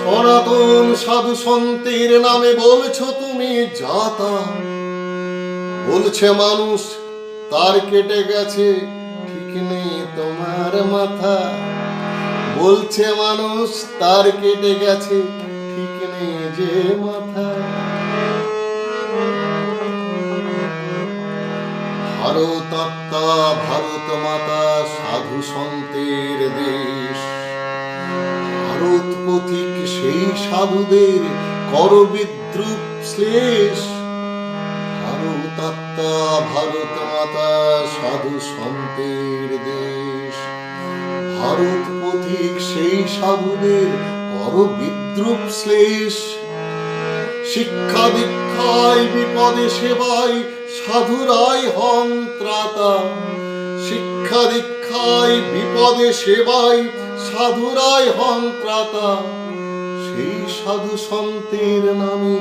সনাতন সাধু সন্তের নামে বলছো তুমি, যাতা। বলছে মানুষ, তার কেটে গেছে, ঠিক নেই তোমার মাথা। বলছে মানুষ, তার কেটে গেছে, ঠিক নেই যে মাথা। ভারত আত্মা, ভারত মাতা, সাধু সন্তের দেশ। সাধুদের কর বিদ্রুপ শ্লেষ ভারত আত্মা ভারত মাতা সাধু সন্তের দেশ। ভারত পথিক সেই সাধুদের কর বিদ্রুপ শ্লেষ শিক্ষা দীক্ষায় বিপদে সেবায় সাধুরাই হন ত্রাতা। শিক্ষা দীক্ষায় বিপদে সেবায় সাধুরাই হন ত্রাতা। সেই সাধু সন্তের নামে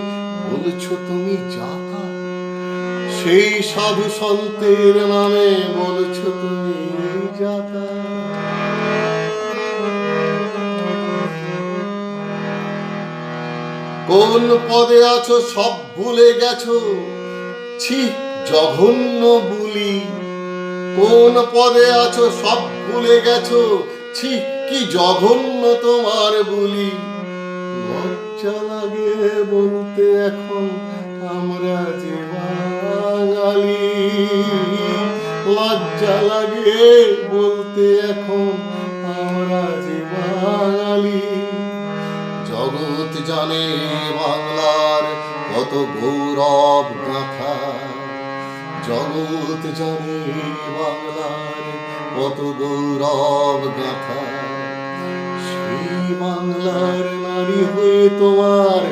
বলছো তুমি যাতা? সেই সাধু সন্তের নামে বলছো তুমি যাতা? কোন পদে আছো সব ভুলে গেছো? ছি, জঘন্য বুলি। কোন পদে আছো সব ভুলে গেছো? ছি, কি জঘন্য তোমার বুলি? লজ্জা লাগে বলতে এখন আমরা যে বাঙালি। লজ্জা লাগে বলতে এখন আমরা যে বাঙালি। জগৎ জানে বাংলার কত গৌরব গাথা। জগৎ জানে বাংলার কত গৌরব গাথা। সেই বাংলার নারী হয়ে তোমার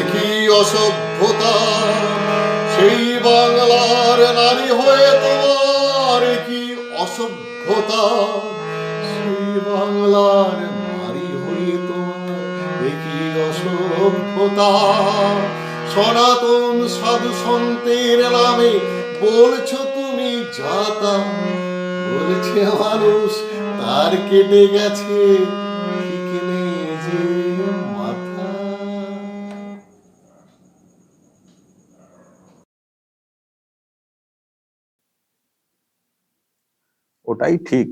একই অসভ্যতা। সেই বাংলার নারী হয়ে তোমার কি অসভ্যতা। সেই বাংলার নারী হয়ে তোমার একই অসভ্যতা। সনাতন সাধু সন্তের নামে বলছো তুমি যাতা। বলছে মানুষ, তার কেটে গেছে ওটাই ঠিক।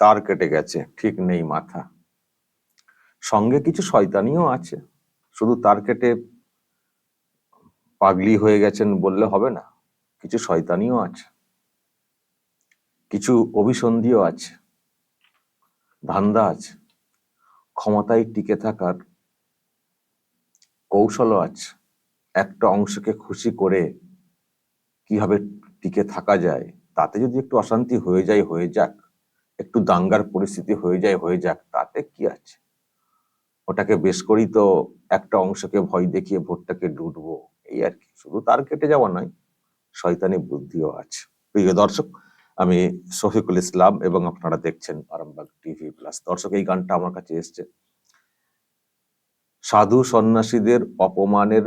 তার কেটে গেছে, ঠিক নেই মাথা। সঙ্গে কিছু শয়তানিও আছে, শুধু তার কেটে পাগলি হয়ে গেছেন বললে হবে না, কিছু শয়তানিও আছে, কিছু অভিসন্ধিও আছে, ধান্দা আছে, ক্ষমতায় টিকে থাকার কৌশলও আছে। একটা অংশকে খুশি করে কীভাবে টিকে থাকা যায় তাতে যদি একটু অশান্তি হয়ে যায়, হয়ে যাক, একটু দাঙ্গার পরিস্থিতি হয়ে যায়, হয়ে যাক, তাতে কি আছে? ওটাকে বেশ করি তো একটা অংশকে ভয় দেখিয়ে ভোটটাকে লুটবো এই আর কি। শুধু তার কেটে যাওয়া নয়, শয়তানি বুদ্ধিও আছে। প্রিয় দর্শক, আমি শফিকুল ইসলাম এবং আপনারা দেখছেন আরামবাগ টিভি প্লাস। দর্শক, এই গানটা আমার কাছে এসছে। সাধু সন্ন্যাসীদের অপমানের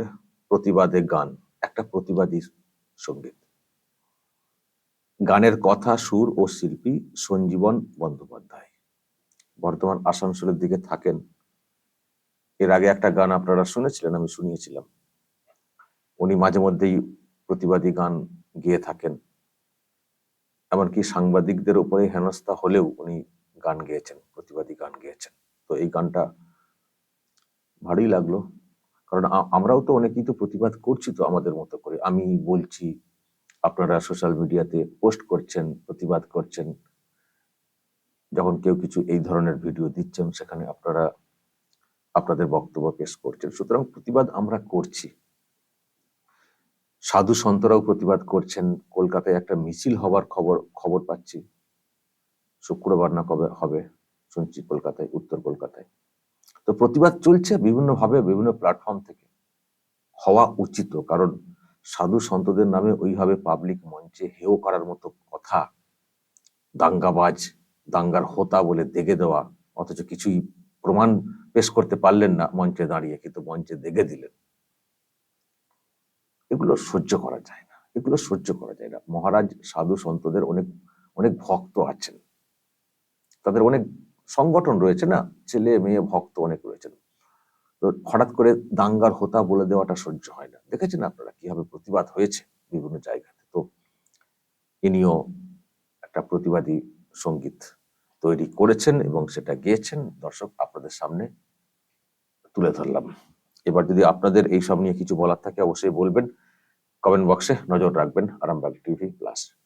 প্রতিবাদে গান, একটা প্রতিবাদী সংগীত। গানের কথা, সুর ও শিল্পী সঞ্জীবন বন্দ্যোপাধ্যায়। বর্তমান আসানসোলের দিকে থাকেন। এর আগে একটা গান আপনারা শুনেছিলেন, আমি শুনিয়েছিলাম। উনি মাঝে মধ্যেই প্রতিবাদী গান গেয়ে থাকেন। এমনকি সাংবাদিকদের উপরে হেনস্থা হলেও উনি গান গেয়েছেন, প্রতিবাদী গান গেয়েছেন। তো এই গানটা ভালোই লাগল। কারণ আমরাও তো অনেকেই তো প্রতিবাদ করছি তো আমাদের মতো করে। আমি বলছি আপনারা সোশ্যাল মিডিয়াতে পোস্ট করছেন, প্রতিবাদ করছেন, যখন কেউ কিছু এই ধরনের ভিডিও দিচ্ছেন, সেখানে আপনারা আপনাদের বক্তব্য পেশ করছেন। সুতরাং প্রতিবাদ আমরা করছি। সাধু সন্তরাও প্রতিবাদ করছেন। কলকাতায় একটা মিছিল হবার খবর খবর পাচ্ছি। শুক্রবার না কবে হবে, শুনছি কলকাতায়, উত্তর কলকাতায়। তো প্রতিবাদ চলছে বিভিন্নভাবে, বিভিন্ন প্ল্যাটফর্ম থেকে। হওয়া উচিত, কারণ সাধু সন্তদের নামে ওইভাবে পাবলিক মঞ্চে হেও করার মতো কথা। দাঙ্গাবাজ, দাঙ্গার হোতা বলে দেগে দেওয়া, অথচ কিছুই প্রমাণ পেশ করতে পারলেন না মঞ্চে দাঁড়িয়ে, কিন্তু মঞ্চে দেগে দিলেন। এগুলো সহ্য করা যায় না, এগুলো সহ্য করা যায় না। মহারাজ, সাধু সন্তদের অনেক অনেক ভক্ত আছেন। তাদের অনেক সংগঠন রয়েছে না? ছেলে, মেয়ে, ভক্ত অনেক রয়েছেন। হঠাৎ করে দাঙ্গার হোতা বলে দেওয়াটা সহ্য হয় না। দেখেছেন আপনারা কীভাবে প্রতিবাদ হয়েছে বিভিন্ন জায়গাতে? তো ইনিও একটা প্রতিবাদী সংগীত তৈরি করেছেন এবং সেটা গেয়েছেন। দর্শক, আপনাদের সামনে তুলে ধরলাম। এবার যদি আপনাদের এই সব নিয়ে কিছু বলার থাকে, অবশ্যই বলবেন। কমেন্ট বক্সে নজর রাখবেন আরামবাগ টিভি প্লাস।